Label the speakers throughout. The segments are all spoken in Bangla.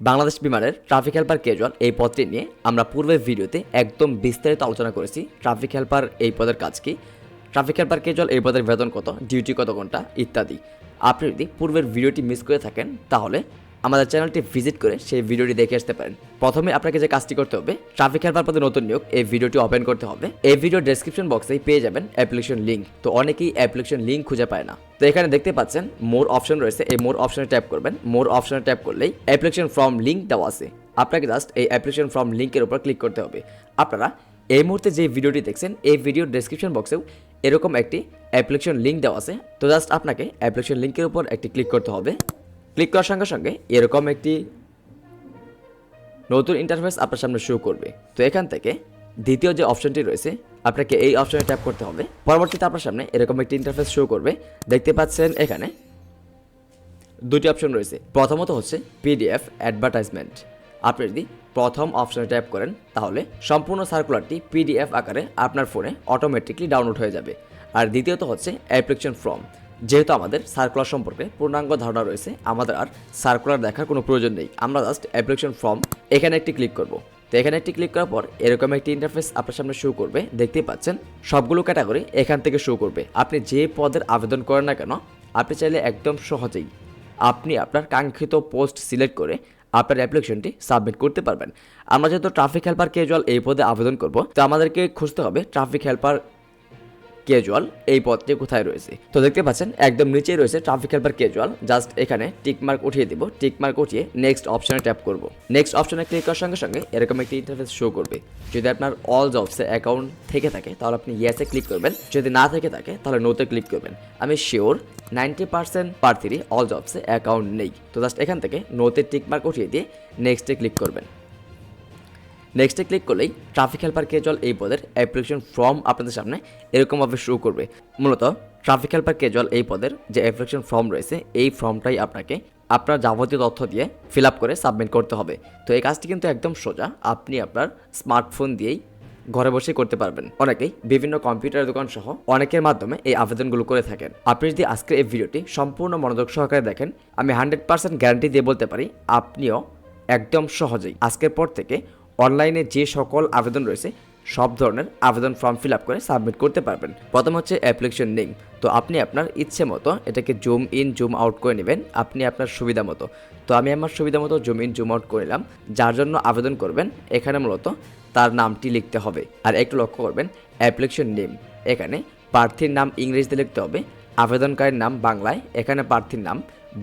Speaker 1: বাংলাদেশ বিমানের ট্রাফিক হেল্পার কেজুয়াল এই পদটি নিয়ে আমরা পূর্বের ভিডিওতে একদম বিস্তারিত আলোচনা করেছি। ট্রাফিক হেল্পার এই পদের কাজ কি? ট্রাফিক হেল্পার কেজুয়াল এই পদের বেতন কত? ডিউটি কত ঘণ্টা? ইত্যাদি। আপনি যদি পূর্বের ভিডিওটি মিস করে থাকেন, তাহলে আমাদের চ্যানেলটি ভিজিট করে সেই ভিডিওটি দেখে আসতে পারেন। প্রথমে আপনাকে যে কাজটি করতে হবে ট্রাফিক হেল্পার পদে নতুন নিয়োগ, এই ভিডিওটি ওপেন করতে হবে। এই ভিডিও ডেসক্রিপশন বক্সেই পেয়ে যাবেন অ্যাপ্লিকেশন লিঙ্ক তো অনেকেই অ্যাপ্লিকেশন লিঙ্ক খুঁজে পায় না। তো এখানে দেখতে পাচ্ছেন মোর অপশন রয়েছে। এই মোর অপশনে ট্যাপ করবেন। মোর অপশনে ট্যাপ করলেই অ্যাপ্লিকেশন ফর্ম লিঙ্ক দেওয়া আছে। আপনাকে জাস্ট এই অ্যাপ্লিকেশন ফর্ম লিঙ্কের উপর ক্লিক করতে হবে। আপনারা এই মুহূর্তে যে ভিডিওটি দেখছেন, এই ভিডিওর ডেসক্রিপশন বক্সেও এরকম একটি অ্যাপ্লিকেশন লিঙ্ক দেওয়া আছে। তো জাস্ট আপনাকে অ্যাপ্লিকেশন লিঙ্কের উপর একটি ক্লিক করতে হবে। ক্লিক করার সঙ্গে সঙ্গে এরকম একটি নতুন ইন্টারফেস আপনার সামনে শুরু করবে। তো এখান থেকে দ্বিতীয় যে অপশনটি রয়েছে, আপনাকে এই অপশনে ট্যাপ করতে হবে। পরবর্তীতে আপনার সামনে এরকম একটি ইন্টারফেস শুরু করবে। দেখতে পাচ্ছেন এখানে দুটি অপশন রয়েছে। প্রথমত হচ্ছে পিডিএফ অ্যাডভার্টাইজমেন্ট আপনি যদি প্রথম অপশনে ট্যাপ করেন, তাহলে সম্পূর্ণ সার্কুলারটি পিডিএফ আকারে আপনার ফোনে অটোমেটিকলি ডাউনলোড হয়ে যাবে। আর দ্বিতীয়ত হচ্ছে অ্যাপ্লিকেশন ফর্ম যেহেতু আমাদের সার্কুলার সম্পর্কে পূর্ণাঙ্গ ধারণা রয়েছে, আমাদের আর সার্কুলার দেখার কোনো প্রয়োজন নেই। আমরা জাস্ট অ্যাপ্লিকেশন ফর্ম এখানে একটি ক্লিক করব। তো এখানে একটি ক্লিক করার পর এরকম একটি ইন্টারফেস আপনার সামনে শো করবে। দেখতেই পাচ্ছেন, সবগুলো ক্যাটাগরি এখান থেকে শো করবে। আপনি যে পদের আবেদন করেন না কেন, আপনি চাইলে একদম সহজেই আপনি আপনার কাঙ্ক্ষিত পোস্ট সিলেক্ট করে আপনার অ্যাপ্লিকেশনটি সাবমিট করতে পারবেন। আমরা যেহেতু ট্রাফিক হেল্পার ক্যাজুয়াল এই পদে আবেদন করব, তো আমাদেরকে খুঁজতে হবে ট্রাফিক হেল্পার ক্যাজুয়াল এই পদটি কোথায় রয়েছে? তো দেখতে পাচ্ছেন, একদম নিচেই রয়েছে ট্রাফিক হেল্পার ক্যাজুয়াল জাস্ট এখানে টিক মার্ক উঠিয়ে দিব টিক মার্ক উঠিয়ে নেক্সট অপশনে ট্যাপ করব। নেক্সট অপশনে ক্লিক করার সঙ্গে সঙ্গে এরকম একটি ইন্টারফেস শো করবে। যদি আপনার অল জবসে অ্যাকাউন্ট থেকে থাকে, তাহলে আপনি ইয়েসে ক্লিক করবেন। যদি না থেকে থাকে, তাহলে নোতে ক্লিক করবেন। আমি শিওর নাইনটি পার্সেন্ট প্রার্থীরই অল জবসে অ্যাকাউন্ট নেই। তো জাস্ট এখান থেকে নোতে টিক মার্ক উঠিয়ে দিয়ে নেক্সটে ক্লিক করবেন। নেক্সটে ক্লিক করলেই ট্রাফিক হেল্পার ক্যাজুয়াল এই পদের অ্যাপ্লিকেশন ফর্ম আপনাদের সামনে এরকমভাবে শো করবে। মূলত ট্রাফিক হেল্পার ক্যাজুয়াল এই পদের যে অ্যাপ্লিকেশন ফর্ম রয়েছে, এই ফর্মটাই আপনাকে আপনার যাবতীয় তথ্য দিয়ে ফিল আপ করে সাবমিট করতে হবে। তো এই কাজটি কিন্তু একদম সোজা, আপনি আপনার স্মার্টফোন দিয়েই ঘরে বসে করতে পারবেন। অনেকেই বিভিন্ন কম্পিউটার দোকান সহ অনেকের মাধ্যমে এই আবেদনগুলো করে থাকেন। আপনি যদি আজকের এই ভিডিওটি সম্পূর্ণ মনোযোগ সহকারে দেখেন, আমি হান্ড্রেড পার্সেন্ট গ্যারান্টি দিয়ে বলতে পারি, আপনিও একদম সহজেই আজকের পর থেকে অনলাইনে যে সকল আবেদন রয়েছে, সব ধরনের আবেদন ফর্ম ফিল আপ করে সাবমিট করতে পারবেন। প্রথম হচ্ছে অ্যাপ্লিকেশন লিঙ্ক তো আপনি আপনার ইচ্ছে মতো এটাকে জুম ইন জুম আউট করে নেবেন, আপনি আপনার সুবিধা মতো। তো আমি আমার সুবিধা মতো জুম ইন জুম আউট করে নিলাম। যার জন্য আবেদন করবেন, এখানে মূলত তার নামটি লিখতে হবে। আর একটু লক্ষ্য করবেন অ্যাপ্লিকেশন নেম এখানে প্রার্থীর নাম ইংরেজিতে লিখতে হবে, আবেদনকারীর নাম বাংলায়। এখানে প্রার্থীর নাম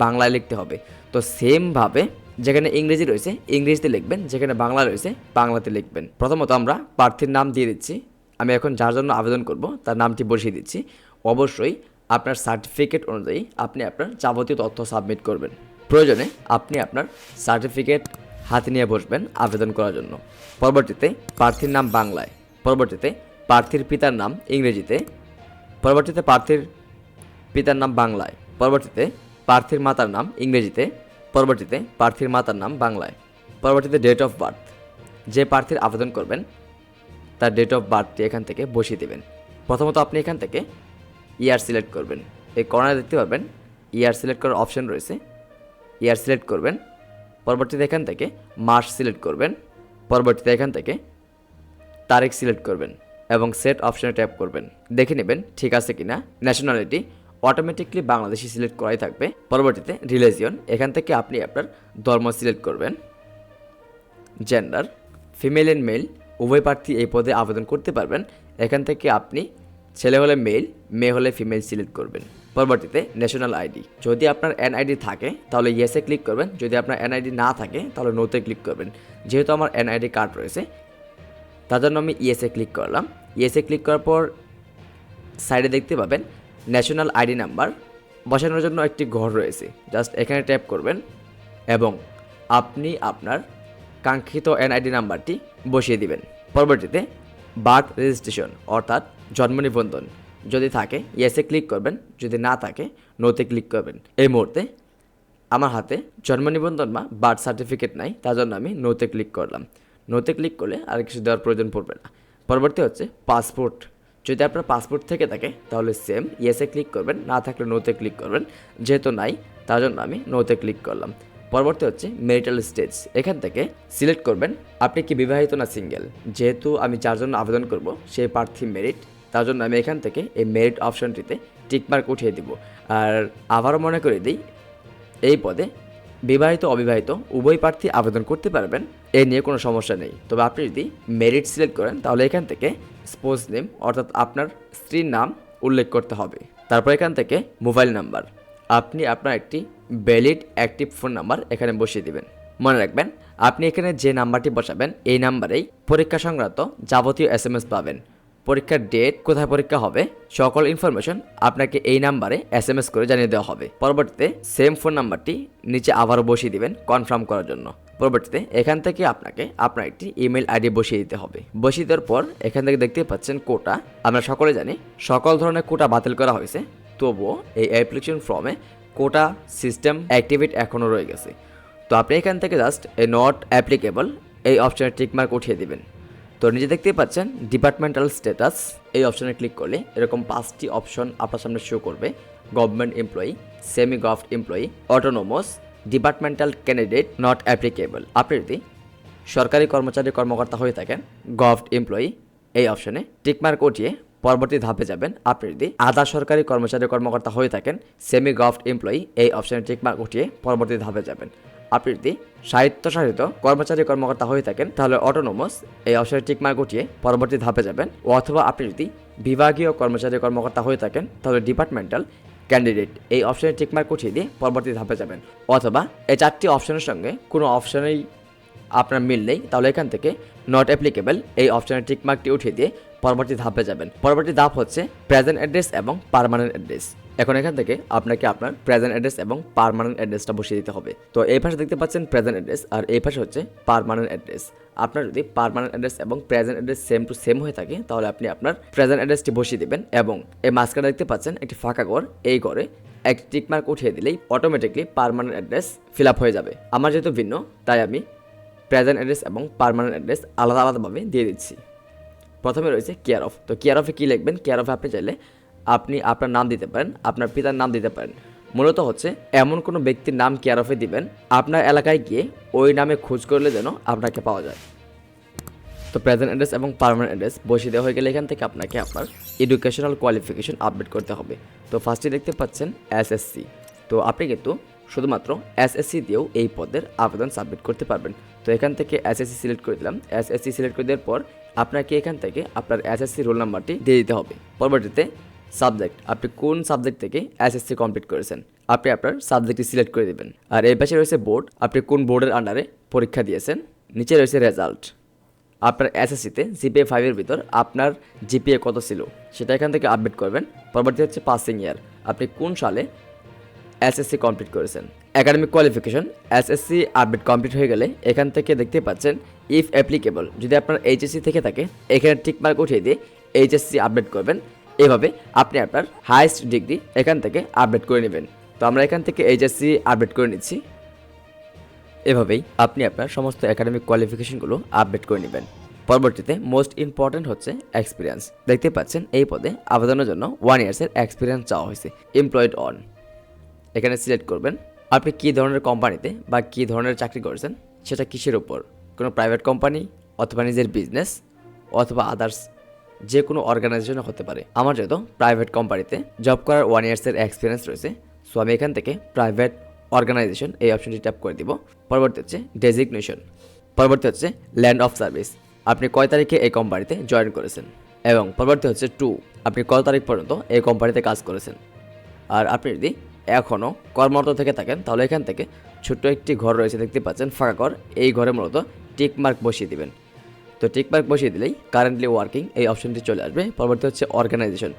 Speaker 1: বাংলায় লিখতে হবে। তো সেমভাবে যেখানে ইংরেজি রয়েছে, ইংরেজিতে লিখবেন, যেখানে বাংলা রয়েছে, বাংলাতে লিখবেন। প্রথমত আমরা প্রার্থীর নাম দিয়ে দিচ্ছি। আমি এখন যার জন্য আবেদন করব, তার নামটি বসিয়ে দিচ্ছি। অবশ্যই আপনার সার্টিফিকেট অনুযায়ী আপনি আপনার যাবতীয় তথ্য সাবমিট করবেন। প্রয়োজনে আপনি আপনার সার্টিফিকেট হাতে নিয়ে বসবেন আবেদন করার জন্য। পরবর্তীতে প্রার্থীর নাম বাংলায়, পরবর্তীতে প্রার্থীর পিতার নাম ইংরেজিতে, পরবর্তীতে প্রার্থীর পিতার নাম বাংলায়, পরবর্তীতে প্রার্থীর মাতার নাম ইংরেজিতে পরবর্তীতে প্রার্থীর মাতার নাম বাংলায়। পরবর্তীতে ডেট অফ বার্থ যে প্রার্থীর আবেদন করবেন, তার ডেট অফ বার্থটি এখান থেকে বসিয়ে দেবেন। প্রথমত আপনি এখান থেকে ইয়ার সিলেক্ট করবেন। এই কর্নারে দেখতে পারবেন ইয়ার সিলেক্ট করার অপশন রয়েছে। ইয়ার সিলেক্ট করবেন, পরবর্তীতে এখান থেকে মাস সিলেক্ট করবেন, পরবর্তীতে এখান থেকে তারিখ সিলেক্ট করবেন এবং সেট অপশনে ট্যাপ করবেন। দেখে নেবেন ঠিক আছে কিনা ন্যাশনালিটি অটোমেটিকলি বাংলাদেশি সিলেক্ট করাই থাকবে। পরবর্তীতে রিলিজিয়ন এখান থেকে আপনি আপনার ধর্ম সিলেক্ট করবেন। জেন্ডার ফিমেল অ্যান্ড মেল উভয় প্রার্থী এই পদে আবেদন করতে পারবেন। এখান থেকে আপনি ছেলে হলে মেল মেয়ে হলে ফিমেল সিলেক্ট করবেন। পরবর্তীতে ন্যাশনাল আইডি যদি আপনার এনআইডি থাকে, তাহলে ইয়েসে ক্লিক করবেন। যদি আপনার এনআইডি না থাকে, তাহলে নোতে ক্লিক করবেন। যেহেতু আমার এনআইডি কার্ড রয়েছে, তার জন্য আমি ইয়েসে ক্লিক করলাম। ইয়েসে ক্লিক করার পর সাইডে দেখতে পাবেন ন্যাশনাল আইডি নাম্বার বসানোর জন্য একটি ঘর রয়েছে। জাস্ট এখানে ট্যাপ করবেন এবং আপনি আপনার কাঙ্ক্ষিত এনআইডি নাম্বারটি বসিয়ে দিবেন। পরবর্তীতে বার্থ রেজিস্ট্রেশন, অর্থাৎ জন্ম নিবন্ধন যদি থাকে ইয়েসে ক্লিক করবেন, যদি না থাকে নোতে ক্লিক করবেন। এই মুহূর্তে আমার হাতে জন্ম নিবন্ধন বা বার্থ সার্টিফিকেট নাই, তার জন্য আমি নোতে ক্লিক করলাম। নোতে ক্লিক করলে আর কিছু দেওয়ার প্রয়োজন পড়বে না। পরবর্তী হচ্ছে পাসপোর্ট। যদি আপনার পাসপোর্ট থেকে থাকে, তাহলে সেম ইয়েসে ক্লিক করবেন, না থাকলে নোতে ক্লিক করবেন। যেহেতু নাই তার জন্য আমি নোতে ক্লিক করলাম। পরবর্তী হচ্ছে মেরিটাল স্টেজ এখান থেকে সিলেক্ট করবেন, আপনি কি বিবাহিত না সিঙ্গেল যেহেতু আমি যার জন্য আবেদন করব, সেই প্রার্থী মেরিট তার জন্য আমি এখান থেকে এই মেরিট অপশনটিতে টিকমার্ক উঠিয়ে দিব। আর আবারও মনে করে দিই, এই পদে বিবাহিত, অবিবাহিত, উভয় প্রার্থী আবেদন করতে পারবেন। এ নিয়ে কোনো সমস্যা নেই। তবে আপনি যদি মেরিট সিলেক্ট করেন, তাহলে এখান থেকে স্পোজ নেম অর্থাৎ আপনার স্ত্রীর নাম উল্লেখ করতে হবে। তারপর এখান থেকে মোবাইল নাম্বার আপনি আপনার একটি ভ্যালিড অ্যাক্টিভ ফোন নাম্বার এখানে বসিয়ে দিবেন। মনে রাখবেন, আপনি এখানে যে নাম্বারটি বসাবেন, এই নাম্বারেই পরীক্ষা সংক্রান্ত যাবতীয় এস পাবেন। পরীক্ষার ডেট কোথায় পরীক্ষা হবে, সকল ইনফরমেশন আপনাকে এই নাম্বারে এস এম এস করে জানিয়ে দেওয়া হবে। পরবর্তীতে সেম ফোন নাম্বারটি নিচে আবারও বসিয়ে দিবেন কনফার্ম করার জন্য। পরবর্তীতে এখান থেকে আপনাকে আপনার একটি ইমেল আইডি বসিয়ে দিতে হবে। বসিয়ে দেওয়ার পর এখান থেকে দেখতে পাচ্ছেন কোটা। আমরা সকলে জানি সকল ধরনের কোটা বাতিল করা হয়েছে, তবুও এই অ্যাপ্লিকেশন ফর্মে কোটা সিস্টেম অ্যাক্টিভেট এখনও রয়ে গেছে। তো আপনি এখান থেকে জাস্ট এ নট অ্যাপ্লিকেবল এই অপশানে টিকমার্ক উঠিয়ে দিবেন। তো নিজে দেখতেই পাচ্ছেন ডিপার্টমেন্টাল স্ট্যাটাস এই অপশনে ক্লিক করলে এরকম পাঁচটি অপশন আপনার সামনে শো করবে। Government employee semi government employee autonomous departmental candidate not applicable আপনি যদি সরকারি কর্মচারী, কর্মকর্তা হয়ে থাকেন গভর্নমেন্ট এমপ্লয়ি এই অপশনে টিকমার্ক উঠিয়ে পরবর্তী ধাপে যাবেন। আপনি যদি আধা সরকারি কর্মচারী, কর্মকর্তা হয়ে থাকেন সেমি গভর্নমেন্ট এমপ্লয়ি এই অপশনে টিকমার্ক উঠিয়ে পরবর্তী ধাপে যাবেন। আপনি সাহিত্য কর্মচারী কর্মকর্তা হয়ে থাকেন, তাহলে অটোনোমাস এই অপশনে টিকমার্ক উঠিয়ে পরবর্তী ধাপে যাবেন। অথবা আপনি যদি বিভাগীয় কর্মচারী কর্মকর্তা হয়ে থাকেন, তাহলে ডিপার্টমেন্টাল ক্যান্ডিডেট এই অপশনে টিকমার্ক উঠিয়ে দিয়ে পরবর্তী ধাপে যাবেন। অথবা এই চারটি অপশনের সঙ্গে কোনো অপশনেই আপনার মিল নেই, তাহলে এখান থেকে নট অ্যাপ্লিকেবল এই অপশনের টিকমার্কটি উঠিয়ে দিয়ে পরবর্তী ধাপে যাবেন। পরবর্তী ধাপ হচ্ছে প্রেজেন্ট অ্যাড্রেস এবং পার্মানেন্ট অ্যাড্রেস এখন এখান থেকে আপনাকে আপনার প্রেজেন্ট অ্যাড্রেস এবং পার্মানেন্ট অ্যাড্রেসটা বসিয়ে দিতে হবে। তো এই পাশে দেখতে পাচ্ছেন প্রেজেন্ট অ্যাড্রেস আর এই পাশে হচ্ছে পার্মানেন্ট অ্যাড্রেস আপনার যদি পার্মানেন্ট অ্যাড্রেস এবং present address same to same হয়ে থাকে, তাহলে আপনি আপনার প্রেজেন্ট অ্যাড্রেসটি বসিয়ে দেবেন এবং এই মাঝখানে দেখতে পাচ্ছেন একটি ফাঁকা ঘর। এই ঘরে এক টিকমার্ক উঠিয়ে দিলেই automatically permanent address fill up হয়ে যাবে। আমার যেহেতু ভিন্ন, তাই আমি প্রেজেন্ট অ্যাড্রেস এবং পারমানেন্ট অ্যাড্রেস আলাদা আলাদাভাবে দিয়ে দিচ্ছি। প্রথমে রয়েছে কেয়ার অফ তো কেয়ার অফে কী লিখবেন? কেয়ার অফে আপনি চাইলে আপনি আপনার নাম দিতে পারেন, আপনার পিতার নাম দিতে পারেন। মূলত হচ্ছে, এমন কোনো ব্যক্তির নাম কেয়ার অফে দিবেন, আপনার এলাকায় গিয়ে ওই নামে খোঁজ করলে যেন আপনাকে পাওয়া যায়। তো প্রেজেন্ট অ্যাড্রেস এবং পার্মানেন্ট অ্যাড্রেস বসিয়ে দেওয়া হয়ে গেলে এখান থেকে আপনাকে আপনার এডুকেশনাল কোয়ালিফিকেশন আপডেট করতে হবে। তো ফার্স্টে দেখতে পাচ্ছেন এসএসসি তো আপনি কিন্তু শুধুমাত্র এসএসসি দিয়েও এই পদের আবেদন সাবমিট করতে পারবেন। তো এখান থেকে এসএসসি সিলেক্ট করে দিলাম। এসএসসি সিলেক্ট করে দেওয়ার পর আপনাকে এখান থেকে আপনার এসএসসি রোল নাম্বারটি দিয়ে দিতে হবে। পরবর্তীতে সাবজেক্ট, আপনি কোন সাবজেক্ট থেকে এসএসসি কমপ্লিট করেছেন? আপনি আপনার সাবজেক্টটি সিলেক্ট করে দেবেন। আর এই পাশে রয়েছে বোর্ড আপনি কোন বোর্ডের আন্ডারে পরীক্ষা দিয়েছেন? নিচে রয়েছে রেজাল্ট আপনার এসএসসিতে জিপিএ ফাইভের ভিতর আপনার জিপিএ কত ছিল? সেটা এখান থেকে আপডেট করবেন। পরবর্তী হচ্ছে পাসিং ইয়ার আপনি কোন সালে এসএসসি কমপ্লিট করেছেন? Academic qualification SSC update complete হয়ে গেলে এখান থেকে দেখতে পাচ্ছেন ইফ অ্যাপ্লিকেবল যদি আপনার এইচএসসি থেকে থাকে, এখানে টিকমার্ক উঠিয়ে দিয়ে এইচএসসি আপডেট করবেন। এভাবে আপনি আপনার হাইস্ট ডিগ্রি এখান থেকে আপডেট করে নেবেন। তো আমরা এখান থেকে এইচএসসি আপডেট করে নিচ্ছি। এভাবেই আপনি আপনার সমস্ত একাডেমিক কোয়ালিফিকেশনগুলো আপডেট করে নেবেন। পরবর্তীতে মোস্ট ইম্পর্ট্যান্ট হচ্ছে এক্সপিরিয়েন্স দেখতে পাচ্ছেন এই পদে আবেদনের জন্য ওয়ান ইয়ার্সের এক্সপিরিয়েন্স চাওয়া হয়েছে এমপ্লয়েড অন এখানে সিলেক্ট করবেন, আপনি কী ধরনের কোম্পানিতে বা কী ধরনের চাকরি করেছেন, সেটা কিসের উপর? কোনো প্রাইভেট কোম্পানি অথবা নিজের বিজনেস অথবা আদার্স যে কোনো অর্গানাইজেশনে হতে পারে। আমার যেহেতু প্রাইভেট কোম্পানিতে জব করার ওয়ান ইয়ার্সের এক্সপিরিয়েন্স রয়েছে সো আমি এখান থেকে প্রাইভেট অর্গানাইজেশন এই অপশনটি ট্যাপ করে দিব। পরবর্তী হচ্ছে ডেজিগনেশন পরবর্তী হচ্ছে ল্যান্ড অফ সার্ভিস আপনি কয় তারিখে এই কোম্পানিতে জয়েন করেছেন? এবং পরবর্তী হচ্ছে টু আপনি কত তারিখ পর্যন্ত এই কোম্পানিতে কাজ করেছেন? আর আপনি যদি এখনও কর্মরত থেকে থাকেন, তাহলে এখান থেকে ছোট্ট একটি ঘর রয়েছে, দেখতে পাচ্ছেন, ফাঁকা ঘর। এই ঘরে মূলত টিক মার্ক বসিয়ে দিবেন। তো টিক মার্ক বসিয়ে দিলেই কারেন্টলি ওয়ার্কিং এই অপশনটি চলে আসবে। পরবর্তী হচ্ছে অর্গানাইজেশন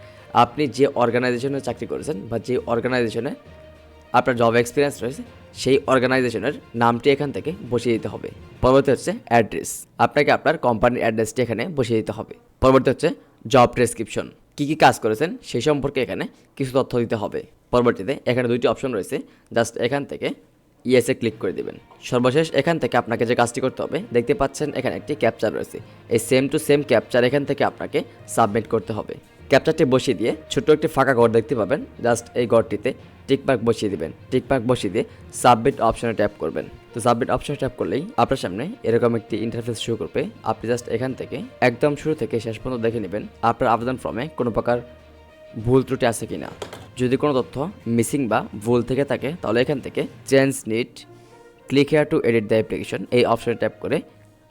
Speaker 1: আপনি যে অর্গানাইজেশনে চাকরি করেছেন বা যে অর্গানাইজেশনে আপনার জব এক্সপিরিয়েন্স রয়েছে, সেই অর্গানাইজেশনের নামটি এখান থেকে বসিয়ে দিতে হবে। পরবর্তী হচ্ছে অ্যাড্রেস আপনাকে আপনার কোম্পানির অ্যাড্রেসটি এখানে বসিয়ে দিতে হবে। পরবর্তী হচ্ছে জব ডেসক্রিপশন কী কী কাজ করেছেন, সেই সম্পর্কে এখানে কিছু তথ্য দিতে হবে। পরবর্তীতে এখানে দুইটি অপশন রয়েছে। জাস্ট এখান থেকে ইয়েসে ক্লিক করে দিবেন। সর্বশেষ এখান থেকে আপনাকে যে কাজটি করতে হবে, দেখতে পাচ্ছেন এখানে একটি ক্যাপচার রয়েছে। এই সেম টু সেম ক্যাপচার এখান থেকে আপনাকে সাবমিট করতে হবে। ক্যাপচারটি বসিয়ে দিয়ে ছোট্ট একটি ফাঁকা ঘর দেখতে পাবেন। জাস্ট এই ঘরটিতে টিকমার্ক বসিয়ে দিবেন। টিকমার্ক বসিয়ে দিয়ে সাবমিট অপশনে ট্যাপ করবেন। তো সাবমিট অপশনে ট্যাপ করলেই আপনার সামনে এরকম একটি ইন্টারফেস শুরু করবে। আপনি জাস্ট এখান থেকে একদম শুরু থেকে শেষ পর্যন্ত দেখে নেবেন। আপনার আবেদন ফর্মে কোনো প্রকার ভুল ত্রুটি আছে কিনা। যদি কোনো তথ্য মিসিং বা ভুল থেকে থাকে, তাহলে এখান থেকে change NEET click here to edit the application এই অপশনে ট্যাপ করে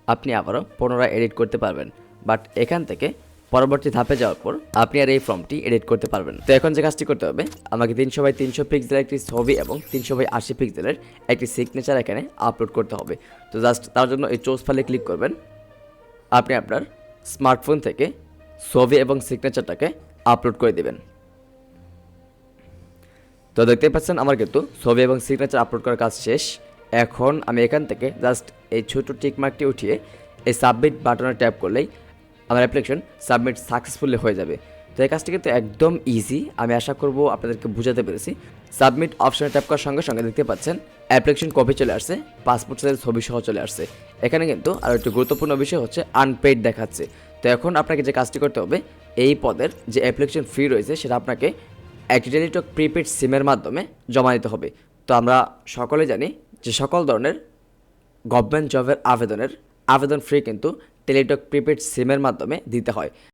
Speaker 1: আপনি আবারও পুনরায় এডিট করতে পারবেন। বাট এখান থেকে পরবর্তী ধাপে যাওয়ার পর আপনি আর এই ফর্মটি এডিট করতে পারবেন তো এখন যে কাজটি করতে হবে, আমাকে তিনশো বাই তিনশো পিক্সেলের একটি ছবি এবং তিনশো বাই আশি পিক্সেলের একটি সিগনেচার এখানে আপলোড করতে হবে। তো জাস্ট তার জন্য এই চোজ ফাইলে ক্লিক করবেন। আপনি আপনার স্মার্টফোন থেকে ছবি এবং সিগনেচারটাকে আপলোড করে দেবেন। তো দেখতেই পাচ্ছেন আমার কিন্তু ছবি এবং সিগনেচার আপলোড করার কাজ শেষ। এখন আমি এখান থেকে জাস্ট এই ছোট টিকমার্কটি উঠিয়ে এই সাবমিট বাটনে ট্যাপ করলেই আমার অ্যাপ্লিকেশন সাবমিট সাকসেসফুলি হয়ে যাবে। তো এই কাজটি কিন্তু একদম ইজি আমি আশা করব আপনাদেরকে বুঝাতে পেরেছি। সাবমিট অপশনে ট্যাপ করার সঙ্গে সঙ্গে দেখতে পাচ্ছেন অ্যাপ্লিকেশন কপি চলে আসছে পাসপোর্ট সাইজের ছবি সহ চলে আসছে। এখানে কিন্তু আর একটি গুরুত্বপূর্ণ বিষয় হচ্ছে আনপেইড দেখাচ্ছে। তো এখন আপনাকে যে কাজটি করতে হবে, এই পদের যে অ্যাপ্লিকেশন ফি রয়েছে সেটা আপনাকে একটি টেলিটক প্রিপেড সিমের মাধ্যমে জমা দিতে হবে। তো আমরা সকলে জানি যে সকল ধরনের গভর্নমেন্ট জবের আবেদনের, আবেদন ফ্রি কিন্তু টেলিটক প্রিপেড সিমের মাধ্যমে দিতে হয়।